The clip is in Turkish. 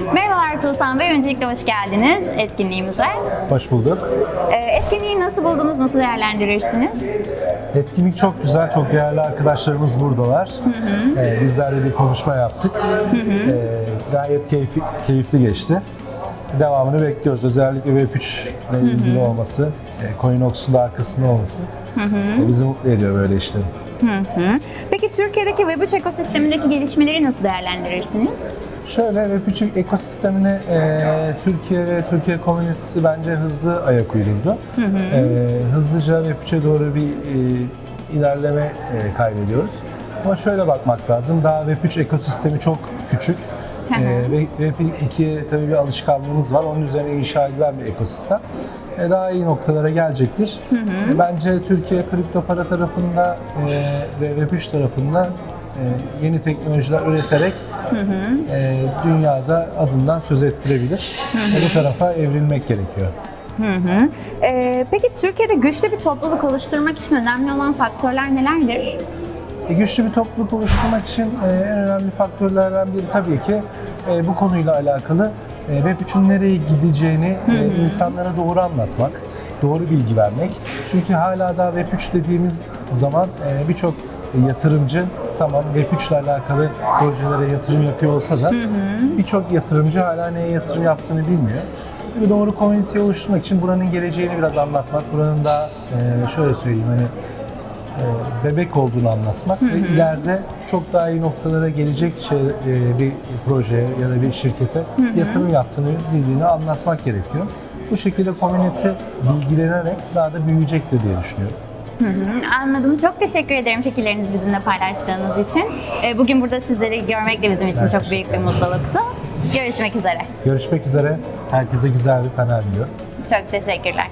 Merhabalar Tuğsan Bey, öncelikle hoş geldiniz etkinliğimize. Hoş bulduk. Ee, etkinliği nasıl buldunuz, nasıl değerlendirirsiniz? Etkinlik çok güzel, çok değerli arkadaşlarımız buradalar. Ee, bizler de bir konuşma yaptık. Ee, gayet keyfi, keyifli geçti. Devamını bekliyoruz. Özellikle Web3 ile ilgili olması, e, Coinox'un da arkasında olması e, bizi mutlu ediyor böyle işlerin. Hı. Peki Türkiye'deki Web3 ekosistemindeki gelişmeleri nasıl değerlendirirsiniz? Şöyle Web3 ekosistemine e, Türkiye ve Türkiye komünitesi bence hızlı ayak uydurdu. E, hızlıca Web3'e doğru bir e, ilerleme e, kaydediyoruz. Ama şöyle bakmak lazım, daha Web3 ekosistemi çok küçük. Hı hı. E, ve Web2 tabii bir alışkanlığımız var, onun üzerine inşa edilen bir ekosistem. E, daha iyi noktalara gelecektir. E, bence Türkiye kripto para tarafında e, ve Web3 tarafında yeni teknolojiler üreterek e, dünyada adından söz ettirebilir. E, bu tarafa evrilmek gerekiyor. Ee, peki Türkiye'de güçlü bir topluluk oluşturmak için önemli olan faktörler nelerdir? E, güçlü bir topluluk oluşturmak için e, en önemli faktörlerden biri tabii ki e, bu konuyla alakalı e, Web3'ün nereye gideceğini e, insanlara doğru anlatmak, doğru bilgi vermek. Çünkü hala daha Web3 dediğimiz zaman e, birçok yatırımcı tamam Web3 ile alakalı projelere yatırım yapıyor olsa da birçok yatırımcı hala neye yatırım yaptığını bilmiyor. Bir doğru community oluşturmak için buranın geleceğini biraz anlatmak, buranın da e, şöyle söyleyeyim hani bebek olduğunu anlatmak ve ileride çok daha iyi noktalara gelecek şey e, bir projeye ya da bir şirkete yatırım yaptığını bildiğini anlatmak gerekiyor. Bu şekilde community bilgilenerek daha da büyüyecektir diye düşünüyorum. Hı, Anladım. Çok teşekkür ederim fikirlerinizi bizimle paylaştığınız için. Ee, Bugün burada sizleri görmek de bizim için Ben çok büyük bir mutluluktu. Görüşmek üzere. Görüşmek üzere. Herkese güzel bir panel diliyorum. Çok teşekkürler.